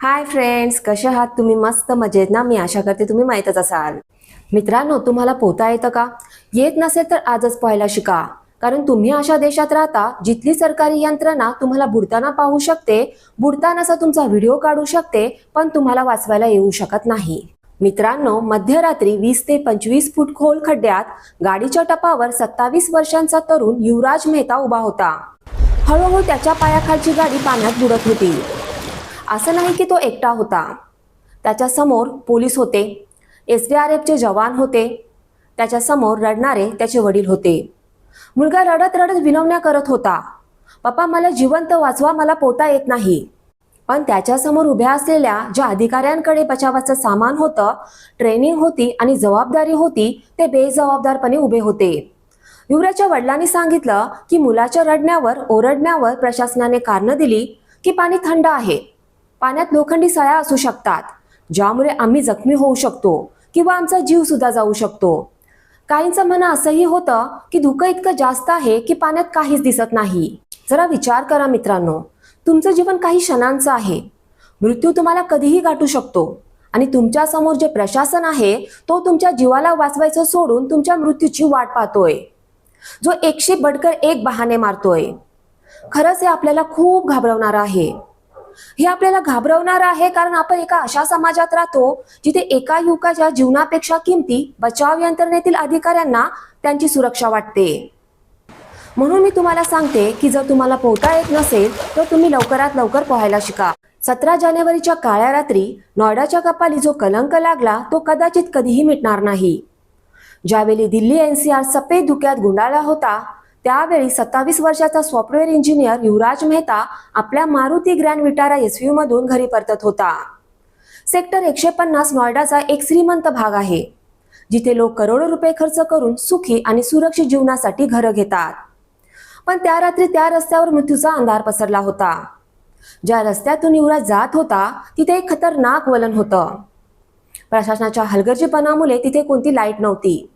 Hi friends कसे आहात तुम्ही? मस्त मजेत ना? मी आशा करते तुम्ही माहीतच असाल. मित्रांनो तुम्हाला पोहता येतं का? येत नसेल तर आजच पोहायला शिका. कारण तुम्ही अशा देशात राहता जिथली सरकारी यंत्रणा तुम्हाला बुडताना पाहू शकते बुडतानाचा तुमचा व्हिडिओ काढू शकते पण तुम्हाला वाचवायला येऊ शकत नाही. मित्रांनो मध्यरात्री वीस ते पंचवीस फूट खोल खड्ड्यात गाडीच्या टपावर सत्तावीस वर्षांचा तरुण युवराज मेहता उभा होता. हळूहळू त्याच्या पायाखालची गाडी पाण्यात बुडत होती. असं नाही की तो एकटा होता. त्याच्यासमोर पोलीस होते. एस डी आर एफचे जवान होते. त्याच्यासमोर रडणारे त्याचे वडील होते. मुलगा रडत रडत विनवण्या करत होता. पप्पा मला जिवंत वाचवा मला पोता येत नाही. पण त्याच्यासमोर उभ्या असलेल्या ज्या अधिकाऱ्यांकडे बचावाचं सामान होतं ट्रेनिंग होती आणि जबाबदारी होती ते बेजबाबदारपणे उभे होते. युवराजच्या वडिलांनी सांगितलं की मुलाच्या रडण्यावर ओरडण्यावर प्रशासनाने कारणं दिली की पाणी थंड आहे. पाण्यात लोखंडी सळ्या असू शकतात ज्यामुळे आम्ही जखमी होऊ शकतो किंवा आमचा जीव सुद्धा जाऊ शकतो. काहींचं म्हणणं असंही होतं की धुकं इतकं जास्त आहे की पाण्यात काहीच दिसत नाही. जरा विचार करा मित्रांनो तुमचं जीवन काही क्षणांचं आहे. मृत्यू तुम्हाला कधीही गाठू शकतो आणि तुमच्यासमोर जे प्रशासन आहे तो तुमच्या जीवाला वाचवायचं सोडून तुमच्या मृत्यूची वाट पाहतोय. जो एकशे बडकर एक बहाणे मारतोय. खरंच हे आपल्याला खूप घाबरवणार आहे. हे आपल्याला घाबरवणार आहे कारण आपण एका अशा समाजात राहतो जिथे एका युवकाच्या जीवनापेक्षा किमती बचाव यंत्रणेतील अधिकाऱ्यांना त्यांची सुरक्षा वाटते. म्हणून मी तुम्हाला सांगते की जर तुम्हाला पोहता येत नसेल तर तुम्ही लवकरात लवकर पोहायला शिका. सतरा जानेवारीच्या काळ्या रात्री नॉयडाच्या कपाली जो कलंक लागला तो कदाचित कधीही मिटणार नाही. ज्यावेळी दिल्ली एनसीआर सफेद धुक्यात गुंडाळला होता त्यावेळी सत्तावीस वर्षाचा सॉफ्टवेअर इंजिनियर युवराज मेहता आपल्या मारुती ग्रँड विटारा एस मधून घरी परतत होता. सेक्टर एकशे पन्नास नॉयडाचा एक श्रीमंत भाग आहे जिथे लोक करोडो रुपये खर्च करून सुखी आणि सुरक्षित जीवनासाठी घरं घेतात. पण त्या रात्री त्या रस्त्यावर मृत्यूचा अंधार पसरला होता. ज्या रस्त्यातून युवराज जात होता तिथे एक खतरनाक वलन होतं. प्रशासनाच्या हलगर्जीपणामुळे तिथे कोणती लाइट नव्हती.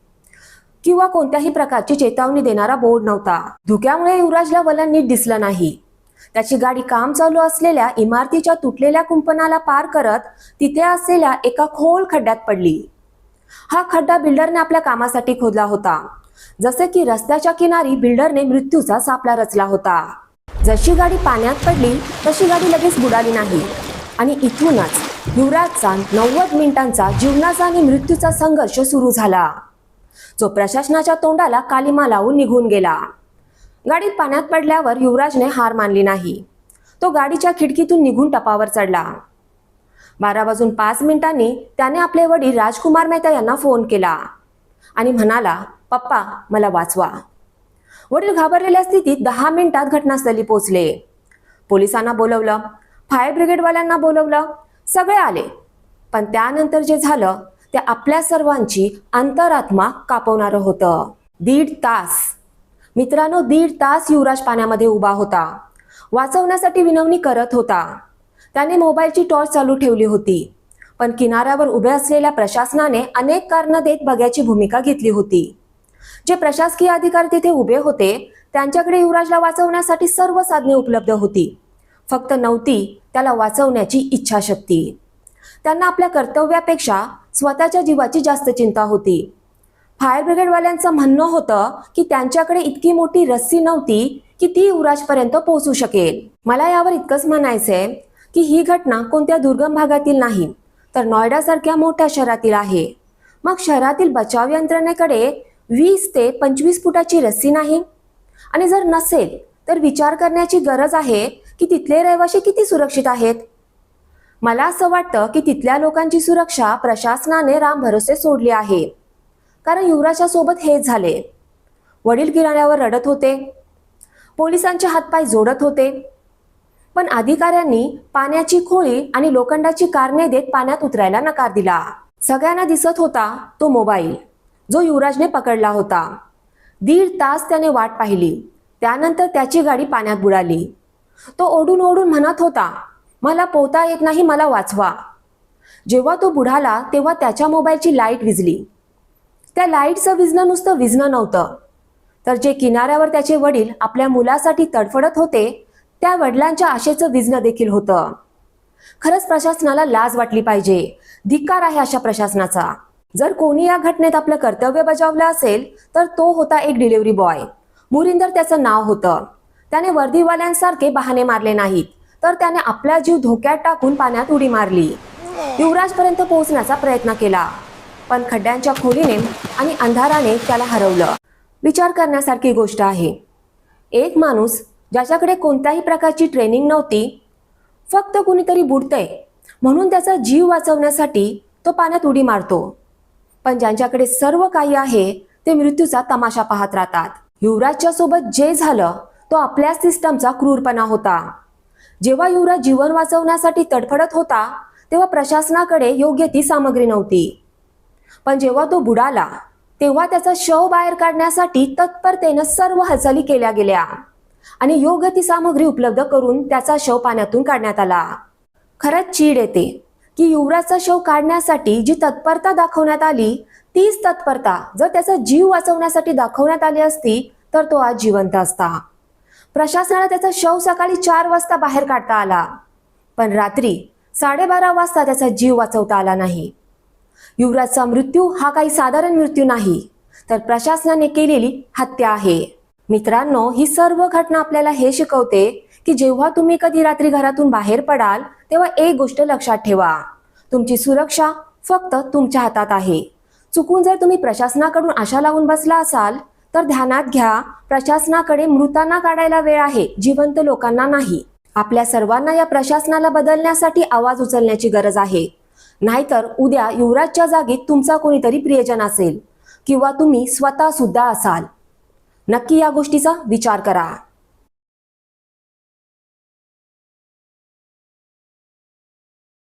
किंवा कोणत्याही प्रकारची चेतावणी देणारा बोर्ड नव्हता. धुक्यामुळे युवराजला वलन नीट दिसलं नाही. त्याची गाडी काम चालू असलेल्या इमारतीच्या तुटलेल्या कुंपणाला पार करत तिथे असलेल्या एका खोल खड्ड्यात पडली. हा खड्डा बिल्डरने आपल्या कामासाठी खोदला होता. जसे की रस्त्याच्या किनारी बिल्डरने मृत्यूचा सापळा रचला होता. जशी गाडी पाण्यात पडली तशी गाडी लगेच बुडाली नाही. आणि इथूनच युवराजचा नव्वद मिनिटांचा जीवनाचा आणि मृत्यूचा संघर्ष सुरू झाला. जो प्रशासनाच्या तोंडाला कालिमा लावून निघून गेला. गाडीत पाण्यात पडल्यावर युवराजने हार मानली नाही. तो गाडीच्या खिडकीतून निघून टपावर चढला. बारा वाजून पाच मिनिटांनी त्याने आपले वडील राजकुमार मेहता यांना फोन केला आणि म्हणाला पप्पा मला वाचवा. वडील घाबरलेल्या स्थितीत दहा मिनिटात घटनास्थळी पोहोचले. पोलिसांना बोलवलं फायर ब्रिगेडवाल्यांना बोलवलं सगळे आले. पण त्यानंतर जे झालं ते आपल्या सर्वांची अंतरात्मा कापवणारं होतं. दीड तास. मित्रांनो दीड तास युवराज पाण्यामध्ये उभा होता. वाचवण्यासाठी विनवणी करत होता. त्याने मोबाईलची टॉर्च चालू ठेवली होती. पण किनाऱ्यावर उभे असलेल्या प्रशासनाने अनेक कारणं देत बघ्याची भूमिका घेतली होती. जे प्रशासकीय अधिकारी तिथे उभे होते त्यांच्याकडे युवराजला वाचवण्यासाठी सर्व साधने उपलब्ध होती. फक्त नव्हती त्याला वाचवण्याची इच्छाशक्ती. त्यांना आपल्या कर्तव्यापेक्षा स्वतःच्या जीवाची जास्त चिंता होती. फायर ब्रिगेडवाल्यांचं म्हणणं होतं की त्यांच्याकडे इतकी मोठी रस्सी नव्हती की ती उराजपर्यंत पोहोचू शकेल. मला यावर इतकंच म्हणायचंय की ही घटना कोणत्या दुर्गम भागातील नाही तर नॉयडासारख्या मोठ्या शहरातील आहे. मग शहरातील बचाव यंत्रणेकडे वीस ते पंचवीस फुटाची रस्सी नाही? आणि जर नसेल तर विचार करण्याची गरज आहे की तिथले रहिवासी किती सुरक्षित आहेत? मला असं वाटतं की तिथल्या लोकांची सुरक्षा प्रशासनाने राम भरोसे सोडली आहे. कारण युवराजच्या सोबत हेच झाले. वडील किराण्यावर रडत होते. पोलिसांचे हातपाय जोडत होते. पण अधिकाऱ्यांनी पाण्याची खोळी आणि लोखंडाची कारणे देत पाण्यात उतरायला नकार दिला. सगळ्यांना दिसत होता तो मोबाईल जो युवराजने पकडला होता. दीड तास त्याने वाट पाहिली. त्यानंतर त्याची गाडी पाण्यात बुडाली. तो ओढून ओढून म्हणत होता मला पोहता येत नाही मला वाचवा. जेव्हा तो बुडाला तेव्हा त्याच्या मोबाईलची लाइट विजली. त्या लाईटचं विजणं नुसतं विजणं नव्हतं. तर जे किनाऱ्यावर त्याचे वडील आपल्या मुलासाठी तडफडत होते त्या वडिलांच्या आशेचं विजणं देखील होतं. खरंच प्रशासनाला लाज वाटली पाहिजे. धिक्कार आहे अशा प्रशासनाचा. जर कोणी या घटनेत आपलं कर्तव्य बजावलं असेल तर तो होता एक डिलिव्हरी बॉय मुरिंदर त्याचं नाव होतं. त्याने वर्दीवाल्यांसारखे बहाणे मारले नाहीत. तर त्याने आपला जीव धोक्यात टाकून पाण्यात उडी मारली. युवराजपर्यंत पोहोचण्याचा प्रयत्न केला. पण खड्ड्यांच्या खोलीने आणि अंधाराने त्याला हरवलं. विचार करण्यासारखी गोष्ट आहे. एक माणूस ज्याच्याकडे कोणत्याही प्रकारची ट्रेनिंग नव्हती फक्त कुणीतरी बुडतंय म्हणून त्याचा जीव वाचवण्यासाठी तो पाण्यात उडी मारतो. पण ज्यांच्याकडे सर्व काही आहे ते मृत्यूचा तमाशा पाहत राहतात. युवराजच्या सोबत जे झालं तो आपल्या सिस्टमचा क्रूरपणा होता. जेव्हा युवराज जीवन वाचवण्यासाठी तडफडत होता तेव्हा प्रशासनाकडे योग्य ती सामग्री नव्हती. पण जेव्हा तो बुडाला तेव्हा त्याचा शव बाहेर काढण्यासाठी तत्परतेनं सर्व हालचाली केल्या गेल्या आणि योग्य ती सामग्री उपलब्ध करून त्याचा शव पाण्यातून काढण्यात आला. खरंच चीड येते की युवराजचा शव काढण्यासाठी जी तत्परता दाखवण्यात आली तीच तत्परता जर त्याचा जीव वाचवण्यासाठी दाखवण्यात आली असती तर तो आज जिवंत असता. प्रशासनाला त्याचा शव सकाळी चार वाजता बाहेर काढता आला. पण रात्री साडेबारा वाजता त्याचा जीव वाचवता आला नाही. युवराजचा मृत्यू हा काही साधारण मृत्यू नाही तर प्रशासनाने केलेली हत्या आहे. मित्रांनो ही सर्व घटना आपल्याला हे शिकवते की जेव्हा तुम्ही कधी रात्री घरातून बाहेर पडाल तेव्हा एक गोष्ट लक्षात ठेवा. तुमची सुरक्षा फक्त तुमच्या हातात आहे. चुकून जर तुम्ही प्रशासनाकडून आशा लावून बसला असाल तर ध्यानात घ्या प्रशासनाकडे मृतांना काढायला वेळ आहे जिवंत लोकांना नाही. आपल्या सर्वांना या प्रशासनाला बदलण्यासाठी आवाज उचलण्याची गरज आहे. नाहीतर उद्या युवराजच्या जागी तुमचा कोणीतरी प्रियजन असेल किंवा तुम्ही स्वतः सुद्धा असाल. नक्की या गोष्टीचा विचार करा.